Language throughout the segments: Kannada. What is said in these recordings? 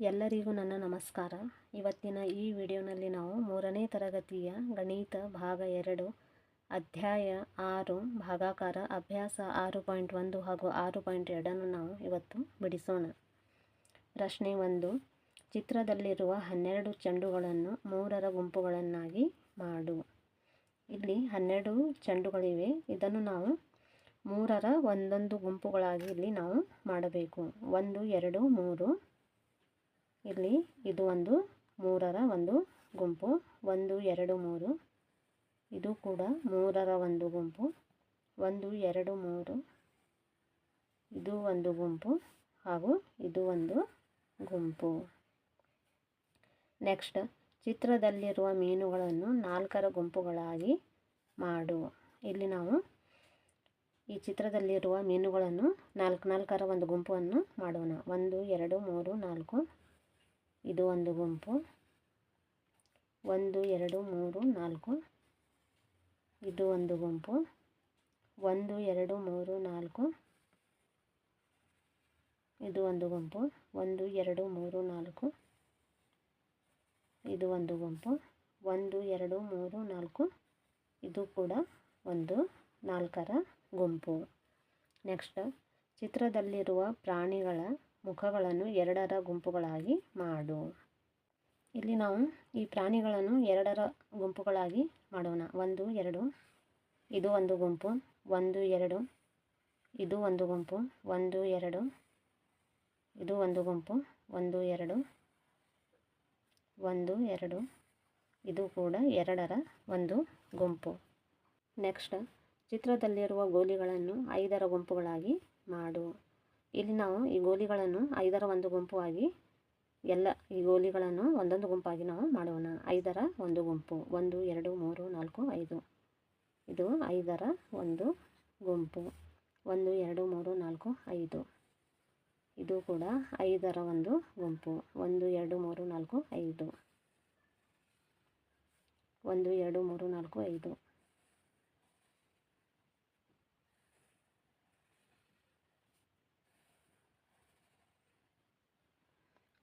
ಎಲ್ಲರಿಗೂ ನನ್ನ ನಮಸ್ಕಾರ. ಇವತ್ತಿನ ಈ ವಿಡಿಯೋನಲ್ಲಿ ನಾವು ಮೂರನೇ ತರಗತಿಯ ಗಣಿತ ಭಾಗ ಎರಡು, ಅಧ್ಯಾಯ ಆರು, ಭಾಗಾಕಾರ ಅಭ್ಯಾಸ ಆರು ಪಾಯಿಂಟ್ ಒಂದು ಹಾಗೂ ಆರು ಪಾಯಿಂಟ್ ಎರಡನ್ನು ನಾವು ಇವತ್ತು ಬಿಡಿಸೋಣ. ಪ್ರಶ್ನೆ ಒಂದು, ಚಿತ್ರದಲ್ಲಿರುವ ಹನ್ನೆರಡು ಚೆಂಡುಗಳನ್ನು ಮೂರರ ಗುಂಪುಗಳನ್ನಾಗಿ ಮಾಡು. ಇಲ್ಲಿ ಹನ್ನೆರಡು ಚೆಂಡುಗಳಿವೆ. ಇದನ್ನು ನಾವು ಮೂರರ ಒಂದೊಂದು ಗುಂಪುಗಳಾಗಿ ಇಲ್ಲಿ ನಾವು ಮಾಡಬೇಕು. ಒಂದು, ಎರಡು, ಮೂರು ಇಲ್ಲಿ ಇದು ಒಂದು ಮೂರರ ಒಂದು ಗುಂಪು, ಒಂದು, ಎರಡು, ಮೂರು. ಇದು ಕೂಡ ಮೂರರ ಒಂದು ಗುಂಪು, ಒಂದು, ಎರಡು, ಮೂರು. ಇದು ಒಂದು ಗುಂಪು ಹಾಗೂ ಇದು ಒಂದು ಗುಂಪು. ನೆಕ್ಸ್ಟ್, ಚಿತ್ರದಲ್ಲಿರುವ ಮೀನುಗಳನ್ನು ನಾಲ್ಕರ ಗುಂಪುಗಳಾಗಿ ಮಾಡು. ಇಲ್ಲಿ ನಾವು ಈ ಚಿತ್ರದಲ್ಲಿರುವ ಮೀನುಗಳನ್ನು ನಾಲ್ಕು ನಾಲ್ಕರ ಒಂದು ಗುಂಪನ್ನು ಮಾಡೋಣ. ಒಂದು, ಎರಡು, ಮೂರು, ನಾಲ್ಕು. ಇದು ಒಂದು ಗುಂಪು. ಒಂದು, ಎರಡು, ಮೂರು, ನಾಲ್ಕು. ಇದು ಒಂದು ಗುಂಪು. ಒಂದು, ಎರಡು, ಮೂರು, ನಾಲ್ಕು. ಇದು ಒಂದು ಗುಂಪು. ಒಂದು, ಎರಡು, ಮೂರು, ನಾಲ್ಕು. ಇದು ಒಂದು ಗುಂಪು. ಒಂದು, ಎರಡು, ಮೂರು, ನಾಲ್ಕು. ಇದು ಕೂಡ ಒಂದು ನಾಲ್ಕರ ಗುಂಪು. ನೆಕ್ಸ್ಟ್ ಚಿತ್ರದಲ್ಲಿರುವ ಪ್ರಾಣಿಗಳ ಮುಖಗಳನ್ನು ಎರಡರ ಗುಂಪುಗಳಾಗಿ ಮಾಡು. ಇಲ್ಲಿ ನಾವು ಈ ಪ್ರಾಣಿಗಳನ್ನು ಎರಡರ ಗುಂಪುಗಳಾಗಿ ಮಾಡೋಣ. ಒಂದು, ಎರಡು, ಇದು ಒಂದು ಗುಂಪು. ಒಂದು, ಎರಡು, ಇದು ಒಂದು ಗುಂಪು. ಒಂದು, ಎರಡು, ಇದು ಒಂದು ಗುಂಪು. ಒಂದು, ಎರಡು ಒಂದು, ಎರಡು, ಇದು ಕೂಡ ಎರಡರ ಒಂದು ಗುಂಪು. ನೆಕ್ಸ್ಟ್, ಚಿತ್ರದಲ್ಲಿರುವ ಗೋಲಿಗಳನ್ನು ಐದರ ಗುಂಪುಗಳಾಗಿ ಮಾಡು. ಇಲ್ಲಿ ನಾವು ಈ ಗೋಲಿಗಳನ್ನು ಐದರ ಒಂದು ಗುಂಪು ಆಗಿ ಎಲ್ಲ ಈ ಗೋಲಿಗಳನ್ನು ಒಂದೊಂದು ಗುಂಪಾಗಿ ನಾವು ಮಾಡೋಣ. ಐದರ ಒಂದು ಗುಂಪು. ಒಂದು, ಎರಡು, ಮೂರು, ನಾಲ್ಕು, ಐದು. ಇದು ಐದರ ಒಂದು ಗುಂಪು. ಒಂದು, ಎರಡು, ಮೂರು, ನಾಲ್ಕು, ಐದು. ಇದು ಕೂಡ ಐದರ ಒಂದು ಗುಂಪು. ಒಂದು, ಎರಡು, ಮೂರು, ನಾಲ್ಕು, ಐದು. ಒಂದು, ಎರಡು, ಮೂರು, ನಾಲ್ಕು, ಐದು.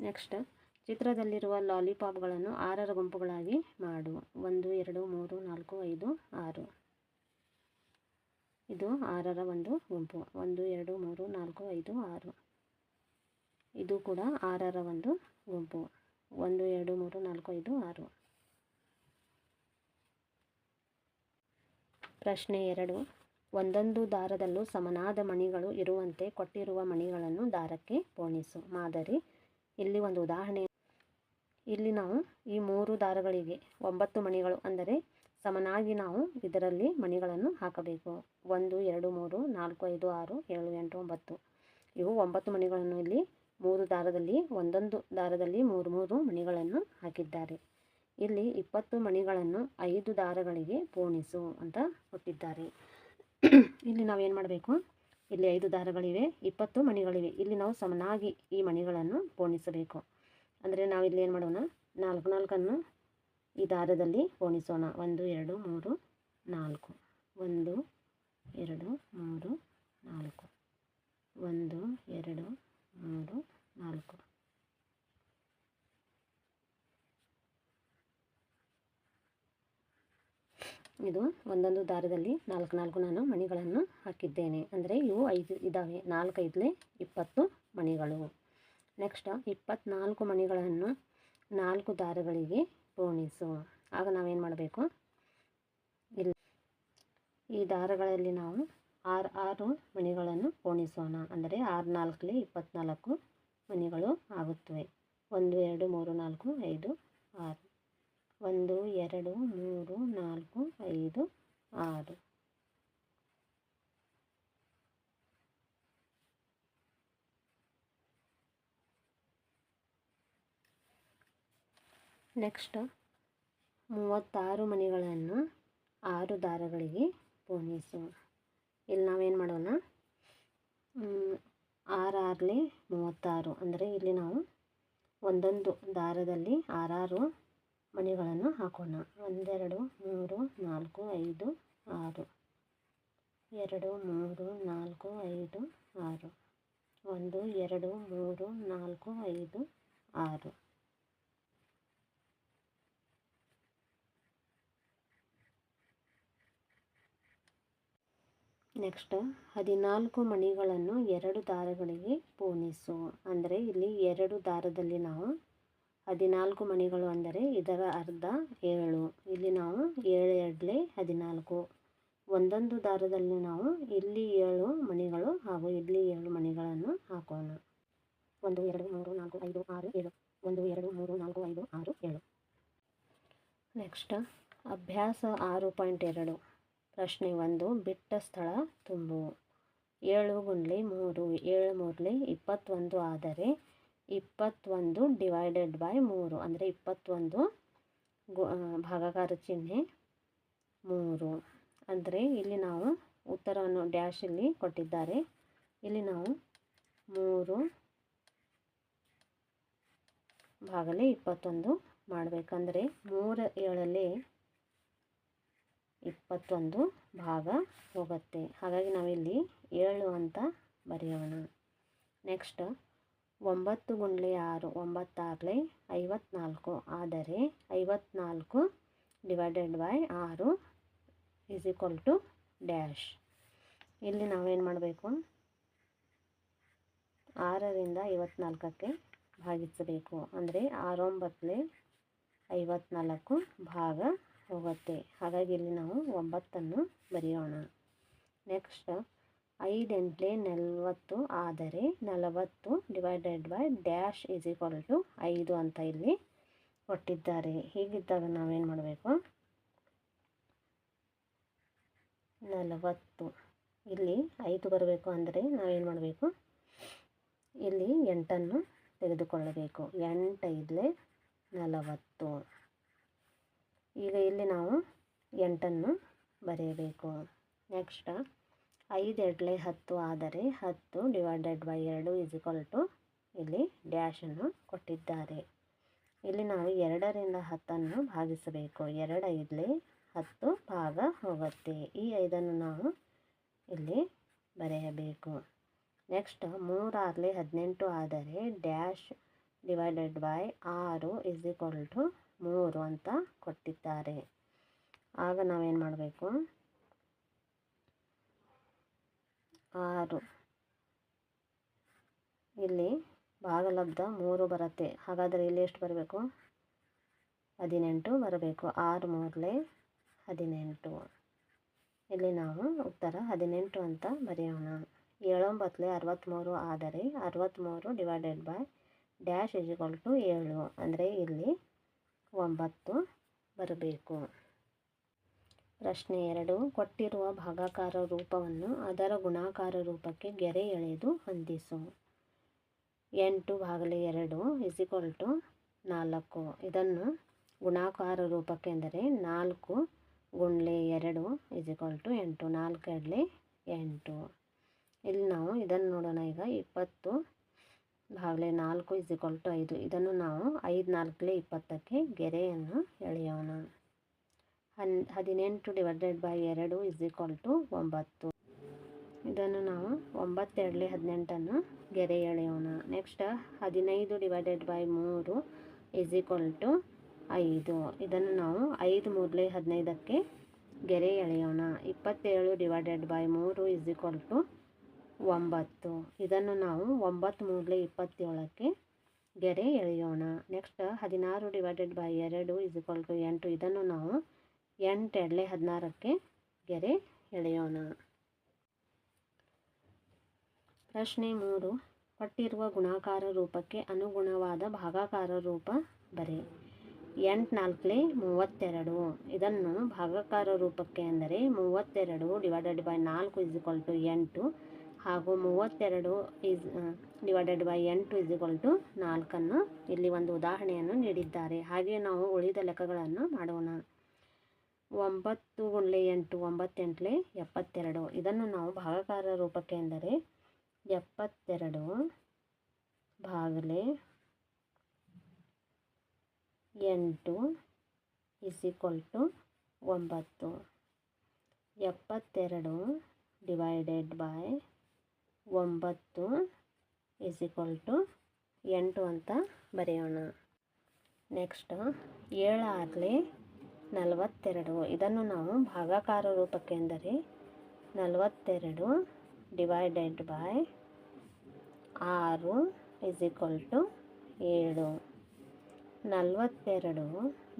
ನೆಕ್ಸ್ಟ್ ಚಿತ್ರದಲ್ಲಿರುವ ಲಾಲಿಪಾಪ್ಗಳನ್ನು ಆರರ ಗುಂಪುಗಳಾಗಿ ಮಾಡು. ಒಂದು, ಎರಡು, ಮೂರು, ನಾಲ್ಕು, ಐದು, ಆರು. ಇದು ಆರರ ಒಂದು ಗುಂಪು. ಒಂದು, ಎರಡು, ಮೂರು, ನಾಲ್ಕು, ಐದು, ಆರು. ಇದು ಕೂಡ ಆರರ ಒಂದು ಗುಂಪು. ಒಂದು, ಎರಡು, ಮೂರು, ನಾಲ್ಕು, ಐದು, ಆರು. ಪ್ರಶ್ನೆ ಎರಡು. ಒಂದೊಂದು ದಾರದಲ್ಲೂ ಸಮನಾದ ಮಣಿಗಳು ಇರುವಂತೆ ಕೊಟ್ಟಿರುವ ಮಣಿಗಳನ್ನು ದಾರಕ್ಕೆ ಪೋಣಿಸು. ಮಾದರಿ ಇಲ್ಲಿ ಒಂದು ಉದಾಹರಣೆ. ಇಲ್ಲಿ ನಾವು ಈ ಮೂರು ದಾರಗಳಿಗೆ ಒಂಬತ್ತು ಮಣಿಗಳು ಅಂದರೆ ಸಮನಾಗಿ ನಾವು ಇದರಲ್ಲಿ ಮಣಿಗಳನ್ನು ಹಾಕಬೇಕು. ಒಂದು, ಎರಡು, ಮೂರು, ನಾಲ್ಕು, ಐದು, ಆರು, ಏಳು, ಎಂಟು, ಒಂಬತ್ತು. ಇವು ಒಂಬತ್ತು ಮಣಿಗಳನ್ನು ಇಲ್ಲಿ ಮೂರು ದಾರದಲ್ಲಿ, ಒಂದೊಂದು ದಾರದಲ್ಲಿ ಮೂರು ಮೂರು ಮಣಿಗಳನ್ನು ಹಾಕಿದ್ದಾರೆ. ಇಲ್ಲಿ ಇಪ್ಪತ್ತು ಮಣಿಗಳನ್ನು ಐದು ದಾರಗಳಿಗೆ ಪೋಣಿಸು ಅಂತ ಕೊಟ್ಟಿದ್ದಾರೆ. ಇಲ್ಲಿ ನಾವೇನು ಮಾಡಬೇಕು? ಇಲ್ಲಿ ಐದು ದಾರಗಳಿವೆ, ಇಪ್ಪತ್ತು ಮಣಿಗಳಿವೆ. ಇಲ್ಲಿ ನಾವು ಸಮನಾಗಿ ಈ ಮಣಿಗಳನ್ನು ಪೋಣಿಸಬೇಕು. ಅಂದರೆ ನಾವು ಇಲ್ಲಿ ಏನು ಮಾಡೋಣ? ನಾಲ್ಕು ನಾಲ್ಕನ್ನು ಈ ದಾರದಲ್ಲಿ ಪೋಣಿಸೋಣ. ಒಂದು, ಎರಡು, ಮೂರು, ನಾಲ್ಕು. ಒಂದು, ಎರಡು, ಮೂರು, ನಾಲ್ಕು. ಒಂದು, ಎರಡು, ಮೂರು, ನಾಲ್ಕು. ಇದು ಒಂದೊಂದು ದಾರದಲ್ಲಿ ನಾಲ್ಕು ನಾಲ್ಕು ನಾನು ಮಣಿಗಳನ್ನು ಹಾಕಿದ್ದೇನೆ. ಅಂದರೆ ಇವು ಐದು ಇದ್ದಾವೆ ನಾಲ್ಕೈದಲೇ ಇಪ್ಪತ್ತು ಮಣಿಗಳು. ನೆಕ್ಸ್ಟ್ ಇಪ್ಪತ್ನಾಲ್ಕು ಮಣಿಗಳನ್ನು ನಾಲ್ಕು ದಾರಗಳಿಗೆ ಪೋಣಿಸು. ಆಗ ನಾವೇನು ಮಾಡಬೇಕು? ಇಲ್ಲಿ ಈ ದಾರಗಳಲ್ಲಿ ನಾವು ಆರು ಆರು ಮಣಿಗಳನ್ನು ಪೋಣಿಸೋಣ. ಅಂದರೆ ಆರು ನಾಲ್ಕಲೇ ಇಪ್ಪತ್ನಾಲ್ಕು ಮಣಿಗಳು ಆಗುತ್ತವೆ. ಒಂದು, ಎರಡು, ಮೂರು, ನಾಲ್ಕು, ಐದು, ಆರು. ಒಂದು, ಎರಡು, ಮೂರು, ನಾಲ್ಕು, ಐದು, ಆರು. ನೆಕ್ಸ್ಟ್ ಮೂವತ್ತಾರು ಮನೆಗಳನ್ನು ಆರು ದಾರಗಳಿಗೆ ಪೋಣಿಸು. ಇಲ್ಲಿ ನಾವೇನು ಮಾಡೋಣ? ಆರಾರಲೆ ಮೂವತ್ತಾರು. ಅಂದರೆ ಇಲ್ಲಿ ನಾವು ಒಂದೊಂದು ದಾರದಲ್ಲಿ ಆರಾರು ಮಣಿಗಳನ್ನು ಹಾಕೋಣ. ಒಂದೆರಡು, ಮೂರು, ನಾಲ್ಕು, ಐದು, ಆರು. ಎರಡು, ಮೂರು, ನಾಲ್ಕು, ಐದು, ಆರು. ಒಂದು, ಎರಡು, ಮೂರು, ನಾಲ್ಕು, ಐದು, ಆರು. ನೆಕ್ಸ್ಟ್, ಹದಿನಾಲ್ಕು ಮಣಿಗಳನ್ನು ಎರಡು ದಾರಗಳಿಗೆ ಪೋಣಿಸು. ಅಂದರೆ ಇಲ್ಲಿ ಎರಡು ದಾರದಲ್ಲಿ ನಾವು ಹದಿನಾಲ್ಕು ಮಣಿಗಳು ಅಂದರೆ ಇದರ ಅರ್ಧ ಏಳು. ಇಲ್ಲಿ ನಾವು ಏಳು ಎರಡಲೆ ಹದಿನಾಲ್ಕು. ಒಂದೊಂದು ದಾರದಲ್ಲಿ ನಾವು ಇಲ್ಲಿ ಏಳು ಮಣಿಗಳು ಹಾಗೂ ಇಲ್ಲಿ ಏಳು ಮಣಿಗಳನ್ನು ಹಾಕೋಣ. ಒಂದು, ಎರಡು, ಮೂರು, ನಾಲ್ಕು, ಐದು, ಆರು, ಏಳು. ಒಂದು, ಎರಡು, ಮೂರು, ನಾಲ್ಕು, ಐದು, ಆರು, ಏಳು. ನೆಕ್ಸ್ಟ್, ಅಭ್ಯಾಸ ಆರು ಪಾಯಿಂಟ್ ಎರಡು. ಪ್ರಶ್ನೆ ಒಂದು, ಬಿಟ್ಟ ಸ್ಥಳ ತುಂಬು. ಏಳು ಗುಂಡ್ಲಿ ಮೂರು, ಏಳು ಮೂರಲಿ ಇಪ್ಪತ್ತೊಂದು ಆದರೆ ಇಪ್ಪತ್ತೊಂದು ಡಿವೈಡೆಡ್ ಬೈ ಮೂರು, ಅಂದರೆ ಇಪ್ಪತ್ತೊಂದು ಭಾಗಾಕಾರ ಚಿಹ್ನೆ ಮೂರು. ಅಂದರೆ ಇಲ್ಲಿ ನಾವು ಉತ್ತರವನ್ನು ಡ್ಯಾಶಲ್ಲಿ ಕೊಟ್ಟಿದ್ದಾರೆ. ಇಲ್ಲಿ ನಾವು ಮೂರು ಭಾಗಲೇ ಇಪ್ಪತ್ತೊಂದು ಮಾಡಬೇಕಂದ್ರೆ ಮೂರು ಏಳಲ್ಲಿ ಇಪ್ಪತ್ತೊಂದು ಭಾಗ ಹೋಗುತ್ತೆ. ಹಾಗಾಗಿ ನಾವಿಲ್ಲಿ ಏಳು ಅಂತ ಬರೆಯೋಣ. ನೆಕ್ಸ್ಟ್ ಒಂಬತ್ತು ಗುಂಡ್ಲೆ ಆರು ಒಂಬತ್ತಾಗಲೇ ಐವತ್ನಾಲ್ಕು. ಆದರೆ ಐವತ್ನಾಲ್ಕು ಡಿವೈಡೆಡ್ ಬೈ ಆರು ಈಸ್ ಈಕ್ವಲ್ ಟು ಡ್ಯಾಶ್. ಇಲ್ಲಿ ನಾವೇನು ಮಾಡಬೇಕು? ಆರರಿಂದ ಐವತ್ನಾಲ್ಕಕ್ಕೆ ಭಾಗಿಸಬೇಕು. ಅಂದರೆ ಆರೊಂಬತ್ತಲೆ ಐವತ್ನಾಲ್ಕು ಭಾಗ ಹೋಗುತ್ತೆ. ಹಾಗಾಗಿ ಇಲ್ಲಿ ನಾವು ಒಂಬತ್ತನ್ನು ಬರೆಯೋಣ. ನೆಕ್ಸ್ಟ್ ಐದು ಎಂಟ್ಲೆ ನಲವತ್ತು ಆದರೆ ನಲವತ್ತು divided by dash is equal to ಐದು ಅಂತ ಇಲ್ಲಿ ಕೊಟ್ಟಿದ್ದಾರೆ. ಹೀಗಿದ್ದಾಗ ನಾವೇನು ಮಾಡಬೇಕು? ನಲವತ್ತು. ಇಲ್ಲಿ ಐದು ಬರಬೇಕು ಅಂದರೆ ನಾವೇನು ಮಾಡಬೇಕು? ಇಲ್ಲಿ ಎಂಟನ್ನು ತೆಗೆದುಕೊಳ್ಳಬೇಕು. ಎಂಟೈದಲೆ ನಲವತ್ತು. ಈಗ ಇಲ್ಲಿ ನಾವು ಎಂಟನ್ನು ಬರೆಯಬೇಕು. ನೆಕ್ಸ್ಟ್ ಐದು ಎರಡಲೆ ಹತ್ತು ಆದರೆ ಹತ್ತು ಡಿವೈಡೆಡ್ ಬೈ ಎರಡು ಇಸ್ ಈಕ್ವಲ್ ಟು ಇಲ್ಲಿ ಡ್ಯಾಶನ್ನು ಕೊಟ್ಟಿದ್ದಾರೆ. ಇಲ್ಲಿ ನಾವು ಎರಡರಿಂದ ಹತ್ತನ್ನು ಭಾಗಿಸಬೇಕು. ಎರಡು ಐದಲೆ ಹತ್ತು ಭಾಗ ಹೋಗುತ್ತೆ. ಈ ಐದನ್ನು ನಾವು ಇಲ್ಲಿ ಬರೆಯಬೇಕು. ನೆಕ್ಸ್ಟ್ ಮೂರಾರಲೆ ಹದಿನೆಂಟು ಆದರೆ ಡ್ಯಾಶ್ ಡಿವೈಡೆಡ್ ಬೈ ಆರು ಇಸ್ ಈಕ್ವಲ್ ಟು ಮೂರು ಅಂತ ಕೊಟ್ಟಿದ್ದಾರೆ. ಆಗ ನಾವೇನು ಮಾಡಬೇಕು? ಆರು. ಇಲ್ಲಿ ಭಾಗಲಬ್ಧ ಮೂರು ಬರುತ್ತೆ. ಹಾಗಾದರೆ ಇಲ್ಲಿ ಎಷ್ಟು ಬರಬೇಕು? ಹದಿನೆಂಟು ಬರಬೇಕು. ಆರು ಮೂರಲೆ ಹದಿನೆಂಟು. ಇಲ್ಲಿ ನಾವು ಉತ್ತರ ಹದಿನೆಂಟು ಅಂತ ಬರೆಯೋಣ. ಏಳೊಂಬತ್ತಲೆ ಅರವತ್ತ್ಮೂರು ಆದರೆ ಅರವತ್ತ್ಮೂರು divided by dash is equal to ಏಳು. ಅಂದರೆ ಇಲ್ಲಿ ಒಂಬತ್ತು ಬರಬೇಕು. ಪ್ರಶ್ನೆ ಎರಡು. ಕೊಟ್ಟಿರುವ ಭಾಗಾಕಾರ ರೂಪವನ್ನು ಅದರ ಗುಣಾಕಾರ ರೂಪಕ್ಕೆ ಗೆರೆ ಎಳೆದು ಹೊಂದಿಸು. ಎಂಟು ಭಾಗಲೆ ಎರಡು ಇಸ್ ಟು ನಾಲ್ಕು. ಇದನ್ನು ಗುಣಾಕಾರ ರೂಪಕ್ಕೆ ಅಂದರೆ ನಾಲ್ಕು ಗುಂಡ್ಲೆ ಎರಡು ಇಸ್ ಟು ಎಂಟು. ನಾಲ್ಕು ಎರಡಲೆ ಎಂಟು. ಇಲ್ಲಿ ನಾವು ಇದನ್ನು ನೋಡೋಣ ಈಗ. ಇಪ್ಪತ್ತು ಭಾಗಲೆ ನಾಲ್ಕು ಇಸ್ ಟು ಐದು. ಇದನ್ನು ನಾವು ಐದು ನಾಲ್ಕಲೆ ಇಪ್ಪತ್ತಕ್ಕೆ ಗೆರೆಯನ್ನು ಎಳೆಯೋಣ. ಹನ್, ಹದಿನೆಂಟು ಡಿವೈಡೆಡ್ ಬೈ ಎರಡು ಇಸ್ ಈಕ್ವಲ್ ಟು ಒಂಬತ್ತು. ಇದನ್ನು ನಾವು ಒಂಬತ್ತೆರಡಲಿ ಹದಿನೆಂಟನ್ನು ಗೆರೆ ಎಳೆಯೋಣ. ನೆಕ್ಸ್ಟ್ ಹದಿನೈದು ಡಿವೈಡೆಡ್ ಬೈ ಮೂರು ಇಸ್ ಈಕ್ವಲ್ ಟು ಐದು. ಇದನ್ನು ನಾವು ಐದು ಮೂರಲೆ ಹದಿನೈದಕ್ಕೆ ಗೆರೆ ಎಳೆಯೋಣ. ಇಪ್ಪತ್ತೇಳು ಡಿವೈಡೆಡ್ ಬೈ ಮೂರು ಇಸ್ ಈಕ್ವಲ್ ಟು ಒಂಬತ್ತು. ಇದನ್ನು ನಾವು ಒಂಬತ್ತು ಮೂರಲೆ ಇಪ್ಪತ್ತೇಳಕ್ಕೆ ಗೆರೆ ಎಳೆಯೋಣ. ನೆಕ್ಸ್ಟ್ ಹದಿನಾರು ಡಿವೈಡೆಡ್ ಬೈ ಎರಡು ಇಸ್ ಈಕ್ವಲ್ ಟು ಎಂಟು. ಇದನ್ನು ನಾವು ಎಂಟು ಎರಡಲೆ ಹದಿನಾರಕ್ಕೆ ಗೆರೆ ಎಳೆಯೋಣ. ಪ್ರಶ್ನೆ ಮೂರು. ಕೊಟ್ಟಿರುವ ಗುಣಾಕಾರ ರೂಪಕ್ಕೆ ಅನುಗುಣವಾದ ಭಾಗಾಕಾರ ರೂಪ ಬರೆ. ಎಂಟು ನಾಲ್ಕಲೆ ಮೂವತ್ತೆರಡು. ಇದನ್ನು ಭಾಗಾಕಾರ ರೂಪಕ್ಕೆ ಅಂದರೆ ಮೂವತ್ತೆರಡು ಡಿವೈಡೆಡ್ ಬೈ ನಾಲ್ಕು ಇಸ್ ಈಕ್ವಲ್ ಟು ಎಂಟು ಹಾಗೂ ಮೂವತ್ತೆರಡು ಇಸ್ ಡಿವೈಡೆಡ್ ಬೈ ಎಂಟು ಇಸ್ ಈಕ್ವಲ್ ಟು ನಾಲ್ಕನ್ನು ಇಲ್ಲಿ ಒಂದು ಉದಾಹರಣೆಯನ್ನು ನೀಡಿದ್ದಾರೆ. ಹಾಗೆಯೇ ನಾವು ಉಳಿದ ಲೆಕ್ಕಗಳನ್ನು ಮಾಡೋಣ. ಒಂಬತ್ತು ಗುಂಡ್ಲೆ ಎಂಟು, ಒಂಬತ್ತೆಂಟ್ಲೆ ಎಪ್ಪತ್ತೆರಡು. ಇದನ್ನು ನಾವು ಭಾಗಾಕಾರ ರೂಪಕ್ಕೆ ಎಂದರೆ ಎಪ್ಪತ್ತೆರಡು ಭಾಗಲೆ ಎಂಟು ಇಸಿಕ್ವಲ್ ಟು ಒಂಬತ್ತು. ಎಪ್ಪತ್ತೆರಡು ಡಿವೈಡೆಡ್ ಬೈ ಒಂಬತ್ತು ಇಸಿಕ್ವಲ್ ಟು ಎಂಟು ಅಂತ ಬರೆಯೋಣ. ನೆಕ್ಸ್ಟ್ ಏಳಾರಲಿ ನಲವತ್ತೆರಡು. ಇದನ್ನು ನಾವು ಭಾಗಾಕಾರ ರೂಪಕ್ಕೆ ಎಂದರೆ ನಲವತ್ತೆರಡು ಡಿವೈಡೆಡ್ ಬೈ ಆರು ಇಸ್ ಈಕ್ವಲ್ ಟು ಏಳು. ನಲವತ್ತೆರಡು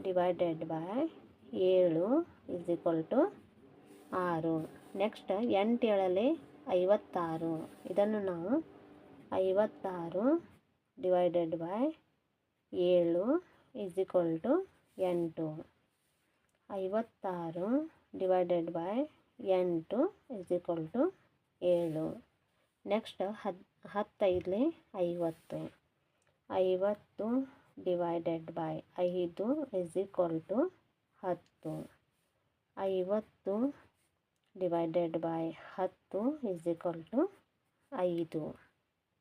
ಡಿವೈಡೆಡ್ ಬೈ ಏಳು ಇಸ್ ಈಕ್ವಲ್ ಟು ಆರು. ನೆಕ್ಸ್ಟ್ ಎಂಟೇಳಲ್ಲಿ ಐವತ್ತಾರು. ಇದನ್ನು ನಾವು ಐವತ್ತಾರು ಡಿವೈಡೆಡ್ ಬೈ ಏಳು ಇಸ್ ಈಕ್ವಲ್ ಟು ಎಂಟು. ಐವತ್ತಾರು ಡಿವೈಡೆಡ್ ಬೈ ಎಂಟು ಇಸ್ ಈಕ್ವಲ್ ಟು ಏಳು. ನೆಕ್ಸ್ಟ್ ಹದ್, ಹತ್ತೈದಲಿ ಐವತ್ತು. ಐವತ್ತು ಡಿವೈಡೆಡ್ ಬೈ ಐದು ಇಸ್ ಈಕ್ವಲ್ ಟು ಹತ್ತು. ಐವತ್ತು ಡಿವೈಡೆಡ್ ಬೈ ಹತ್ತು ಇಸ್ ಈಕ್ವಲ್ ಟು ಐದು.